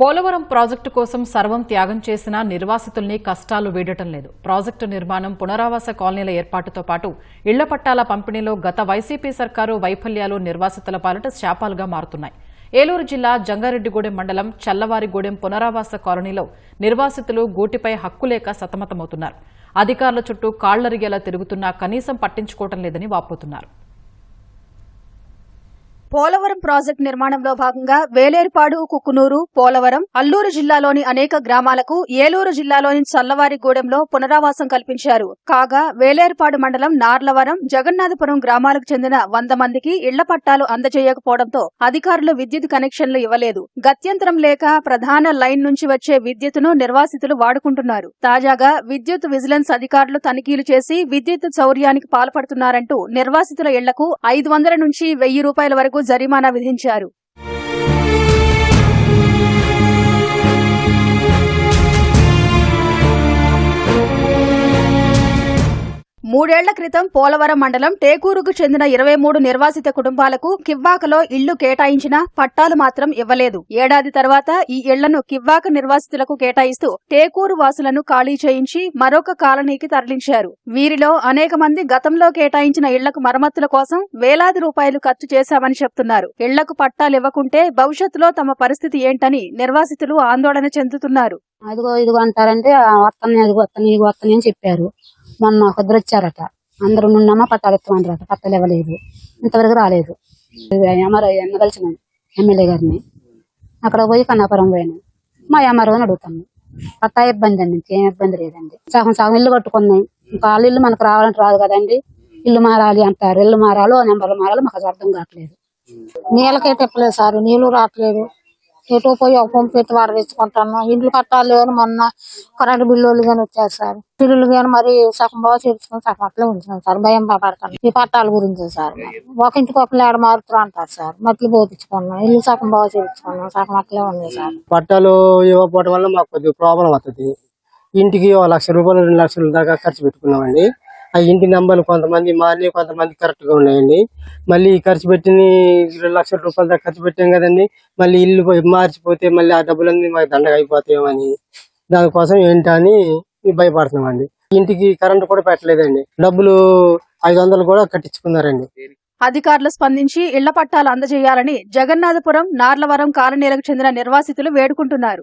Polavaram project కోసం సర్వం త్యాగం చేసిన నిర్వాసితుల్ని కష్టాలు వీడటం లేదు. ప్రాజెక్టు నిర్మాణం పునరావాస కాలనీల ఏర్పాటుతో పాటు ఇళ్ళ పట్టాల పంపిణీలో గత వైసీపీ సర్కారు వైఫల్యాలు నిర్వాసితుల పాలిట శాపాలుగా మారుతున్నాయి. ఏలూరు జిల్లా జంగారెడ్డిగూడెం మండలం చల్లవారిగూడెం పునరావాస కాలనీలో నిర్వాసితులు గూటిపై హక్కు లేక సతమతమవుతున్నారు. అధికారుల చుట్టూ కాళ్ళరిగేలా తిరుగుతున్నా కనీసం పట్టించుకోవటం లేదని వాపోతున్నారు. పోలవరం ప్రాజెక్టు నిర్మాణంలో భాగంగా వేలేరుపాడు కుక్కునూరు పోలవరం అల్లూరు జిల్లాలోని అనేక గ్రామాలకు ఏలూరు జిల్లాలోని చల్లవారిగూడెంలో పునరావాసం కల్పించారు. కాగా వేలేరుపాడు మండలం నార్లవరం జగన్నాథపురం గ్రామాలకు చెందిన వంద మందికి ఇళ్ళ పట్టాలు అందజేయకపోవడంతో అధికారులు విద్యుత్ కనెక్షన్లు ఇవ్వలేదు. గత్యంతరం లేక ప్రధాన లైన్ నుంచి వచ్చే విద్యుత్తును నిర్వాసితులు వాడుకుంటున్నారు. తాజాగా విద్యుత్ విజిలెన్స్ అధికారులు తనిఖీలు చేసి విద్యుత్ చౌర్యానికి పాల్పడుతున్నారంటూ నిర్వాసితుల ఇళ్ళకు ఐదు వందల నుంచి వెయ్యి రూపాయల వరకు జరిమానా విధించారు. మూడేళ్ళ క్రితం పోలవరం మండలం టేకూరుకు చెందిన ఇరవై మూడు నిర్వాసిత కుటుంబాలకు కివ్వాకలో ఇళ్ళు కేటాయించినా పట్టాలు మాత్రం ఇవ్వలేదు. ఏడాది తర్వాత ఈ ఇళ్ళను కివ్వాక నిర్వాసితులకు కేటాయిస్తూ టేకూరు వాసులను ఖాళీ చేయించి మరొక కాలనీకి తరలించారు. వీరిలో అనేక మంది గతంలో కేటాయించిన ఇళ్ళకు మరమ్మతుల కోసం వేలాది రూపాయలు ఖర్చు చేశామని చెప్తున్నారు. ఇళ్ళకు పట్టాలు ఇవ్వకుంటే భవిష్యత్తులో తమ పరిస్థితి ఏంటని నిర్వాసితులు ఆందోళన చెందుతున్నారు. అదిగో ఇదిగో అంటారంటే ఆ వస్తాను అదిగో వస్తాను ఇదిగో వస్తాను అని చెప్పారు. మొన్న ఒక వచ్చారట. అందరూ నిన్నమ్మ పట్టాలు ఎత్తమంటారట పట్టాలు ఇవ్వలేదు. ఇంతవరకు రాలేదు. ఎంఆర్ఐ ఎన్న కలిసిన ఎమ్మెల్యే గారిని. అక్కడ పోయి కన్నాపురం పోయాను. మా ఎంఆర్ఓని అడుగుతాను. పట్టా ఇబ్బంది అండి. ఇంకేం ఇబ్బంది లేదండి. సగం సగం ఇల్లు కట్టుకున్నాం ఇంకా వాళ్ళ ఇల్లు మనకు రావాలంటే రాదు కదండి. ఇల్లు మారాలి అంటారు. ఇల్లు మారాలో నెంబర్లు మారాలో మాకు అర్థం కావట్లేదు. నీళ్ళకే తిప్పలేదు సార్. నీళ్ళు రావట్లేదు. ఎటో పోయి ఒక పంపు పెట్టి వాడు తెచ్చుకుంటాను ఇండ్లు కట్టాలి అని మొన్న కరెంట్ బిల్లులు కానీ వచ్చారు సార్. బిల్లులు కానీ మరి సగం బాగా చేర్చుకుని సగం అట్లే ఉంటున్నాం సార్. భయం పడతాను. ఈ పట్టాల గురించి సార్ మరి. ఒక ఇంటికి ఒక లేడ మారుతురు అంటారు సార్. మట్లు పోపించుకున్నాం ఇల్లు సగం బాగా చేర్చుకున్నాం సగం అట్లే ఉంది సార్. పట్టాలు ఇవ్వకపోవడం వల్ల మాకు కొద్దిగా ప్రాబ్లం అవుతుంది ఇంటికి ఒక లక్ష రూపాయలు రెండు లక్షల దాకా ఖర్చు పెట్టుకున్నామండి. ఆ ఇంటి నెంబర్లు కొంతమంది మారి కొంతమంది కరెక్ట్గా ఉన్నాయండి. మళ్ళీ ఖర్చు పెట్టిన రెండు లక్షల రూపాయల దాకా ఖర్చు పెట్టాం కదండి. మళ్ళీ ఇల్లు పోయి మార్చిపోతే మళ్ళీ ఆ డబ్బులన్నీ మాకు దండగా అయిపోతాయేమని దానికోసం ఏంటని భయపడుతున్నామండి. ఇంటికి కరెంటు కూడా పెట్టలేదండి. డబ్బులు ఐదు వందలు కూడా కట్టించుకున్నారండి. అధికారులు స్పందించి ఇళ్ళ పట్టాలు అందజేయాలని జగన్నాథపురం నార్లవరం కాలనీలకు చెందిన నిర్వాసితులు వేడుకుంటున్నారు.